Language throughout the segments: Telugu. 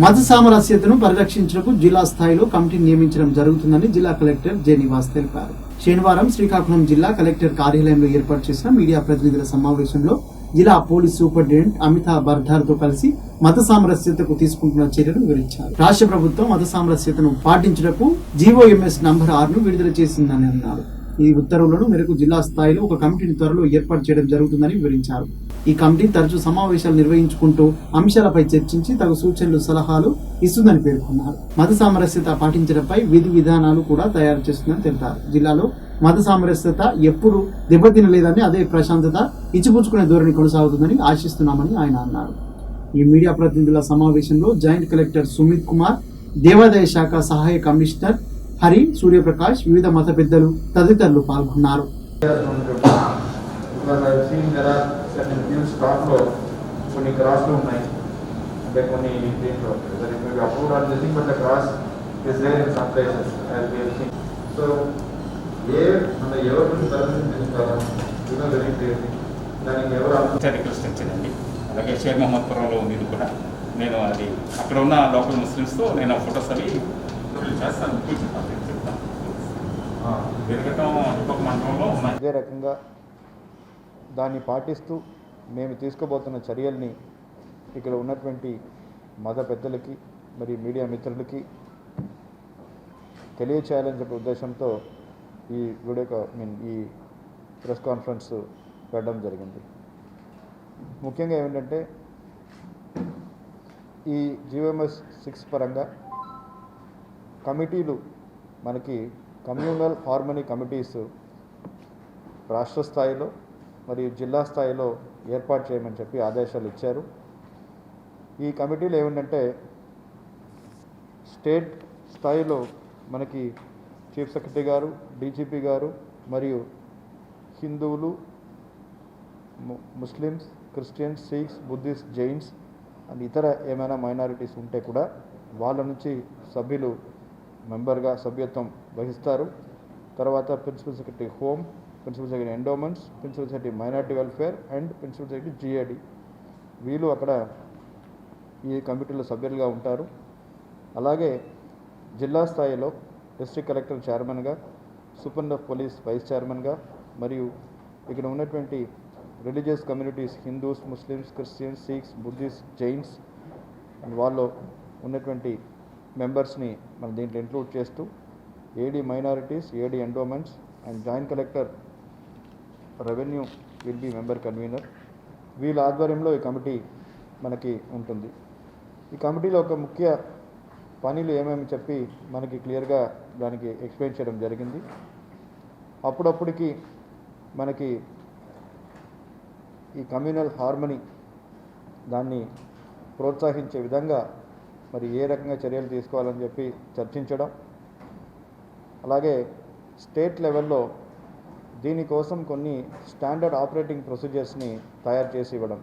మత సామరస్యతను పరిరక్షించడానికి జిల్లా స్థాయిలో కమిటీని నియమించడం జరుగుతుందని జిల్లా కలెక్టర్ జె నివాస్ తెలిపారు. శనివారం శ్రీకాకుళం జిల్లా కలెక్టర్ కార్యాలయంలో ఏర్పాటు చేసిన మీడియా ప్రతినిధుల సమావేశంలో జిల్లా పోలీస్ సూపరింటెండెంట్ అమితాబ్ బర్ధార్తో కలిసి మత సామరస్యతకు తీసుకుంటున్న చర్యలు వివరించారు. రాష్ట్ర ప్రభుత్వం మత సామరస్యతను పాటించడానికి జీవోఎంఎస్ నంబర్ ఆరును విడుదల చేసిందని అన్నారు. ఈ ఉత్తర్వులను మేరకు జిల్లా స్థాయిలో ఒక కమిటీని త్వరలో ఏర్పాటు చేయడం జరుగుతుందని వివరించారు. ఈ కమిటీ తరచూ సమావేశాలు నిర్వహించుకుంటూ అంశాలపై చర్చించి తగు సూచనలు సలహాలు ఇస్తుందని పేర్కొన్నారు. మత సామరస్యత పాటించడంపై విధి విధానాలు కూడా తయారు చేస్తుందని తెలిపారు. జిల్లాలో మత సామరస్యత ఎప్పుడు దెబ్బతినలేదని అదే ప్రశాంతత ఇచ్చిపుచ్చుకునే ధోరణి కొనసాగుతుందని ఆశిస్తున్నామని ఆయన అన్నారు. ఈ మీడియా ప్రతినిధుల సమావేశంలో జాయింట్ కలెక్టర్ సుమిత్ కుమార్ దేవాదాయ శాఖ సహాయ కమిషనర్ హరి సూర్యప్రకాష్ వివిధ మత పెద్దలు తదితరులు పాల్గొన్నారు. ఆర్ కొన్ని క్రాస్లు ఉన్నాయి. అంటే కొన్ని దీంట్లో approved on this but the cross is there in some places so ఏ మన ఎవరి నుంచి పర్మిషన్ తీసుకోవాలి బికాస్ వెరీ క్లియర్లీ దానికి ఎవరు అర్థం? ఇచ్చారు రిక్వెస్ట్ ఇచ్చానండి అలాగే షేర్ మహమ్మద్పురంలో ఉంది కూడా. నేను అది అక్కడ ఉన్న లోకల్ ముస్లిమ్స్తో నేను ఫొటోస్ అవి చేస్తాను. కూర్చుంటాను చెప్తాను రకంగా దాన్ని పాటిస్తూ మేము తీసుకోబోతున్న చర్యల్ని ఇక్కడ ఉన్నటువంటి మత పెద్దలకి మరి మీడియా మిత్రులకి తెలియచేయాలని చెప్పే ఉద్దేశంతో ఈ వీడియో మీన్ ఈ ప్రెస్ కాన్ఫరెన్స్ పెట్టడం జరిగింది. ముఖ్యంగా ఏమిటంటే ఈ జీవోఎంఎస్ సిక్స్ పరంగా కమిటీలు మనకి కమ్యూనల్ హార్మనీ కమిటీస్ రాష్ట్ర స్థాయిలో మరియు జిల్లా స్థాయిలో ఏర్పాటు చేయమని చెప్పి ఆదేశాలు ఇచ్చారు. ఈ కమిటీలు ఏమిటంటే స్టేట్ స్థాయిలో మనకి చీఫ్ సెక్రటరీ గారు డీజీపీ గారు మరియు హిందువులు Muslims Christians Sikhs Buddhist Jains and ఇతర ఏమైనా మైనారిటీస్ ఉంటే కూడా వాళ్ళ నుంచి సభ్యులు మెంబర్గా సభ్యత్వం వహిస్తారు. తర్వాత principal secretary home principal secretary endowments principal secretary minority welfare and principal secretary GAD. వీళ్ళు అక్కడ ఈ కమిటీలో సభ్యులుగా ఉంటారు. అలాగే జిల్లా స్థాయిలో డిస్ట్రిక్ట్ కలెక్టర్ చైర్మన్గా సూపరింట్ ఆఫ్ పోలీస్ వైస్ చైర్మన్గా మరియు ఇక్కడ ఉన్నటువంటి religious communities Hindus Muslims Christians Sikhs Buddhist Jains and వాళ్ళు ఉన్నటువంటి మెంబర్స్ని మనం దీంట్లో ఇంక్లూడ్ చేస్తూ AD minorities AD endowments and joint collector revenue will be member convener వీళ్ళ ఆధ్వర్యంలో ఈ కమిటీ మనకి ఉంటుంది. ఈ కమిటీలో ఒక ముఖ్య పనులు ఏమేమి చెప్పి మనకి క్లియర్గా దానికి ఎక్స్ప్లెయిన్ చేయడం జరిగింది. అప్పుడప్పటికి మనకి ఈ కమ్యూనల్ హార్మనీ దాన్ని ప్రోత్సహించే విధంగా మరి ఏ రకంగా చర్యలు తీసుకోవాలని చెప్పి చర్చించడం. అలాగే స్టేట్ లెవెల్లో దీనికోసం కొన్ని స్టాండర్డ్ ఆపరేటింగ్ ప్రొసీజర్స్ని తయారు చేసి ఇవ్వడం.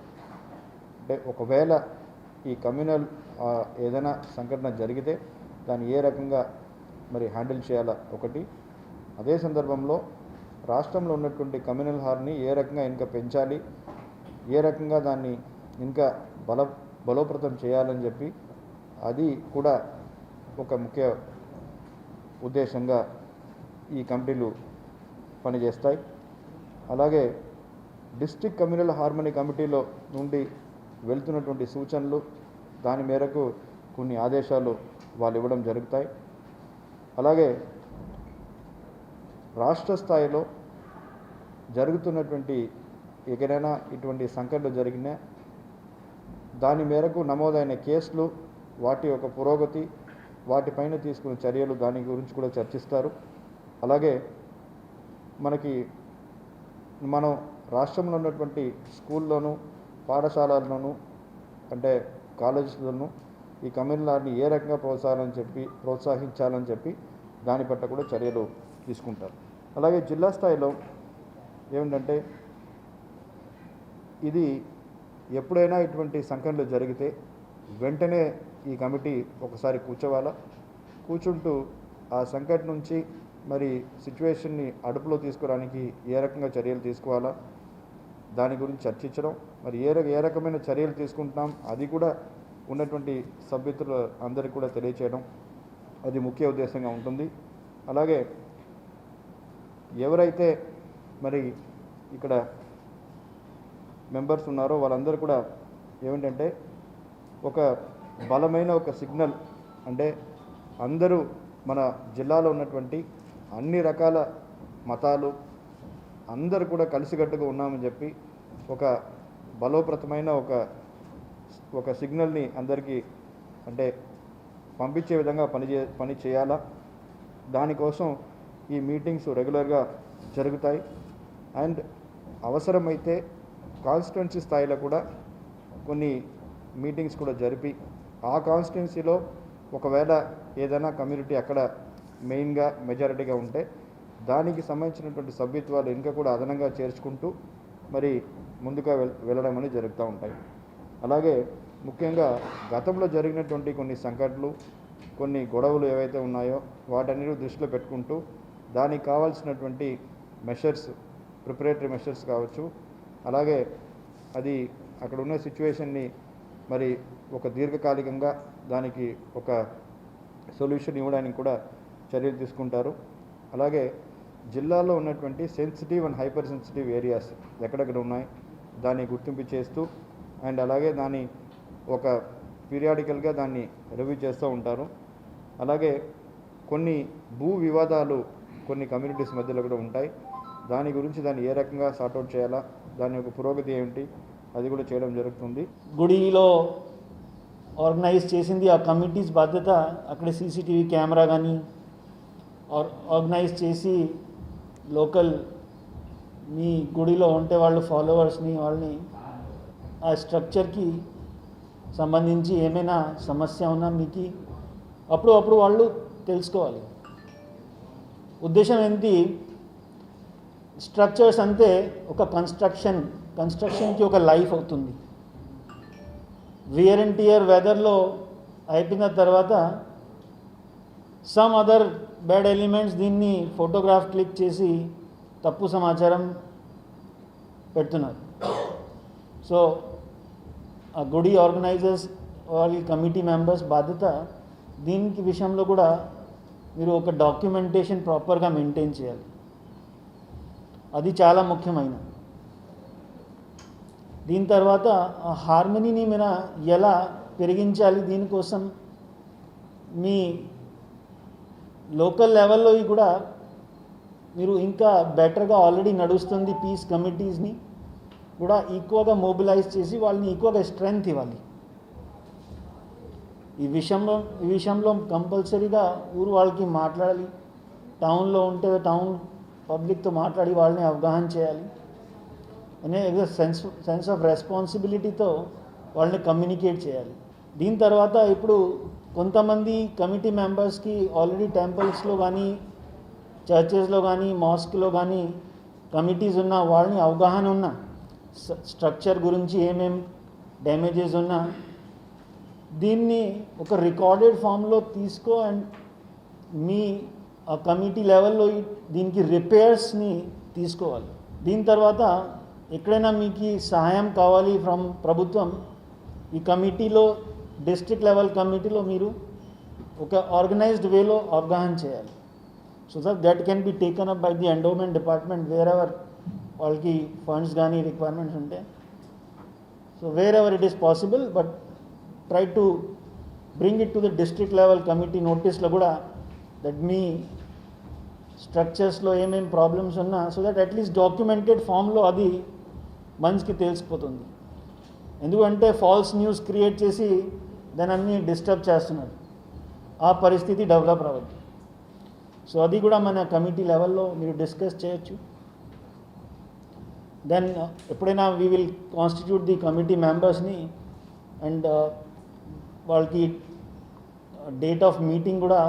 అంటే ఒకవేళ ఈ కమ్యూనల్ ఏదైనా సంఘటన జరిగితే దాన్ని ఏ రకంగా మరి హ్యాండిల్ చేయాలా ఒకటి. అదే సందర్భంలో రాష్ట్రంలో ఉన్నటువంటి కమ్యూనల్ హార్ని ఏ రకంగా ఇంకా పెంచాలి ఏ రకంగా దాన్ని ఇంకా బల బలోపేతం చేయాలని చెప్పి అది కూడా ఒక ముఖ్య ఉద్దేశంగా ఈ కమిటీలు పనిచేస్తాయి. అలాగే డిస్టిక్ కమ్యూనల్ హార్మనీ కమిటీలో నుండి వెళ్తున్నటువంటి సూచనలు దాని మేరకు కొన్ని ఆదేశాలు వాళ్ళు ఇవ్వడం జరుగుతాయి. అలాగే రాష్ట్ర స్థాయిలో జరుగుతున్నటువంటి ఎక్కడైనా ఇటువంటి సంఘటనలు జరిగినా దాని మేరకు నమోదైన కేసులు వాటి యొక్క పురోగతి వాటిపైన తీసుకున్న చర్యలు దాని గురించి కూడా చర్చిస్తారు. అలాగే మనకి మనం రాష్ట్రంలో ఉన్నటువంటి స్కూల్లోనూ పాఠశాలల్లోనూ అంటే కాలేజెస్లోనూ ఈ కమ్యూనిటీని ఏ రకంగా ప్రోత్సాహాలని చెప్పి ప్రోత్సహించాలని చెప్పి దాని పట్ల కూడా చర్యలు తీసుకుంటారు. అలాగే జిల్లా స్థాయిలో ఏమిటంటే ఇది ఎప్పుడైనా ఇటువంటి సంఘటనలు జరిగితే వెంటనే ఈ కమిటీ ఒకసారి కూర్చోవాలా? కూర్చుంటూ ఆ సంకట్ నుంచి మరి సిచ్యువేషన్ని అడుపులో తీసుకోవడానికి ఏ రకంగా చర్యలు తీసుకోవాలా? దాని గురించి చర్చించడం. మరి ఏ రక ఏ రకమైన చర్యలు తీసుకుంటున్నాం? అది కూడా ఉన్నటువంటి సభ్యులు అందరికీ కూడా తెలియచేయడం అది ముఖ్య ఉద్దేశంగా ఉంటుంది. అలాగే ఎవరైతే మరి ఇక్కడ మెంబర్స్ ఉన్నారో వాళ్ళందరూ కూడా ఏమిటంటే ఒక బలమైన ఒక సిగ్నల్ అంటే అందరూ మన జిల్లాలో ఉన్నటువంటి అన్ని రకాల మతాలు అందరు కూడా కలిసికట్టుగా ఉన్నామని చెప్పి ఒక బలోప్రతమైన ఒక ఒక సిగ్నల్ని అందరికీ అంటే పంపించే విధంగా పనిచే పని చేయాలా? దానికోసం ఈ మీటింగ్స్ రెగ్యులర్గా జరుగుతాయి. అండ్ అవసరమైతే కాన్స్టిట్యున్సీ స్థాయిలో కూడా కొన్ని మీటింగ్స్ కూడా జరిపి ఆ కాన్స్టిట్యున్సీలో ఒకవేళ ఏదైనా కమ్యూనిటీ అక్కడ మెయిన్గా మెజారిటీగా ఉంటే దానికి సంబంధించినటువంటి సభ్యత్వాలు ఇంకా కూడా అదనంగా చేర్చుకుంటూ మరి ముందుగా వెల్ వెళ్ళడం అనేది జరుగుతూ ఉంటాయి. అలాగే ముఖ్యంగా గతంలో జరిగినటువంటి కొన్ని సంఘటనలు కొన్ని గొడవలు ఏవైతే ఉన్నాయో వాటన్నిటి దృష్టిలో పెట్టుకుంటూ దానికి కావాల్సినటువంటి మెషర్స్ ప్రిపరేటరీ మెషర్స్ కావచ్చు అలాగే అది అక్కడ ఉన్న సిచ్యువేషన్ని మరి ఒక దీర్ఘకాలికంగా దానికి ఒక సొల్యూషన్ ఇవ్వడానికి కూడా చర్యలు తీసుకుంటారు. అలాగే జిల్లాలో ఉన్నటువంటి sensitive and hyper sensitive areas ఎక్కడెక్కడ ఉన్నాయి దాన్ని గుర్తింపు చేస్తూ అండ్ అలాగే దాన్ని ఒక పీరియాడికల్గా దాన్ని రివ్యూ చేస్తూ ఉంటారు. అలాగే కొన్ని భూ వివాదాలు కొన్ని కమ్యూనిటీస్ మధ్యలో కూడా ఉంటాయి. దాని గురించి దాన్ని ఏ రకంగా సార్ట్అవుట్ చేయాలా దాని యొక్క పురోగతి ఏమిటి అది కూడా చేయడం జరుగుతుంది. గుడిలో ఆర్గనైజ్ చేసింది ఆ కమిటీస్ బాధ్యత అక్కడ సీసీటీవీ కెమెరా కానీ ఆర్గనైజ్ చేసి లోకల్ మీ గుడిలో ఉంటే వాళ్ళు ఫాలోవర్స్ని వాళ్ళని ఆ స్ట్రక్చర్కి సంబంధించి ఏమైనా సమస్య ఉన్నా మీకు అప్పుడు అప్పుడు వాళ్ళు తెలుసుకోవాలి. ఉద్దేశం ఏంటి? స్ట్రక్చర్స్ అంతే ఒక కన్స్ట్రక్షన్ కన్స్ట్రక్షన్కి ఒక లైఫ్ అవుతుంది. వియర్ అండ్ టియర్ వెదర్లో అయిపోయిన తర్వాత సమ్ అదర్ బ్యాడ్ ఎలిమెంట్స్ దీన్ని ఫోటోగ్రాఫ్ క్లిక్ చేసి తప్పు సమాచారం పెడుతున్నారు. సో ఆ గుడి ఆర్గనైజర్స్ వాళ్ళ కమిటీ మెంబర్స్ బాధ్యత దీనికి విషయంలో కూడా మీరు ఒక డాక్యుమెంటేషన్ ప్రాపర్గా మెయింటైన్ చేయాలి. అది చాలా ముఖ్యమైనది. దీని తర్వాత హార్మనీని మీద ఎలా పెరిగించాలి దీనికోసం మీ లోకల్ లెవెల్లో కూడా మీరు ఇంకా బెటర్గా ఆల్రెడీ నడుస్తుంది పీస్ కమిటీస్ని కూడా ఎక్కువగా మొబిలైజ్ చేసి వాళ్ళని ఎక్కువగా స్ట్రెంగ్త్ ఇవ్వాలి. ఈ విషయంలో ఈ విషయంలో కంపల్సరీగా ఊరు వాళ్ళకి మాట్లాడాలి. టౌన్లో ఉంటే టౌన్ పబ్లిక్తో మాట్లాడి వాళ్ళని అవగాహన చేయాలి. అనే సెన్స్ సెన్స్ ఆఫ్ రెస్పాన్సిబిలిటీతో వాళ్ళని కమ్యూనికేట్ చేయాలి. దీని తర్వాత ఇప్పుడు కొంతమంది కమిటీ మెంబర్స్కి ఆల్రెడీ టెంపుల్స్లో కానీ చర్చెస్లో కానీ మాస్క్లో కానీ కమిటీస్ ఉన్న వాళ్ళని అవగాహన ఉన్న స్ట్రక్చర్ గురించి ఏమేం డ్యామేజెస్ ఉన్నా దీన్ని ఒక రికార్డెడ్ ఫామ్లో తీసుకో అండ్ మీ ఆ కమిటీ లెవెల్లో దీనికి రిపేర్స్ని తీసుకోవాలి. దీని తర్వాత ఎక్కడైనా మీకు సహాయం కావాలి ఫ్రమ్ ప్రభుత్వం ఈ కమిటీలో డిస్ట్రిక్ట్ లెవెల్ కమిటీలో మీరు ఒక ఆర్గనైజ్డ్ వేలో అవగాహన చేయాలి. So sir that can be taken up by the endowment department wherever వాళ్ళకి ఫండ్స్ కానీ రిక్వైర్మెంట్స్ ఉంటే. So wherever it is possible but try to bring it to the district level committee నోటీస్లో కూడా దట్ మీ స్ట్రక్చర్స్లో ఏమేమి ప్రాబ్లమ్స్ ఉన్నా సో దట్ అట్లీస్ట్ డాక్యుమెంటెడ్ ఫామ్లో అది మనిషికి తెలిసిపోతుంది. ఎందుకంటే ఫాల్స్ న్యూస్ క్రియేట్ చేసి దాని అన్ని డిస్టర్బ్ చేస్తున్నారు. ఆ పరిస్థితి డెవలప్ అవ్వద్దు సో అది కూడా మన కమిటీ లెవెల్లో మీరు డిస్కస్ చేయొచ్చు. దెన్ ఎప్పుడైనా we will constitute the committee మెంబర్స్ని అండ్ వాళ్ళకి డేట్ ఆఫ్ మీటింగ్ కూడా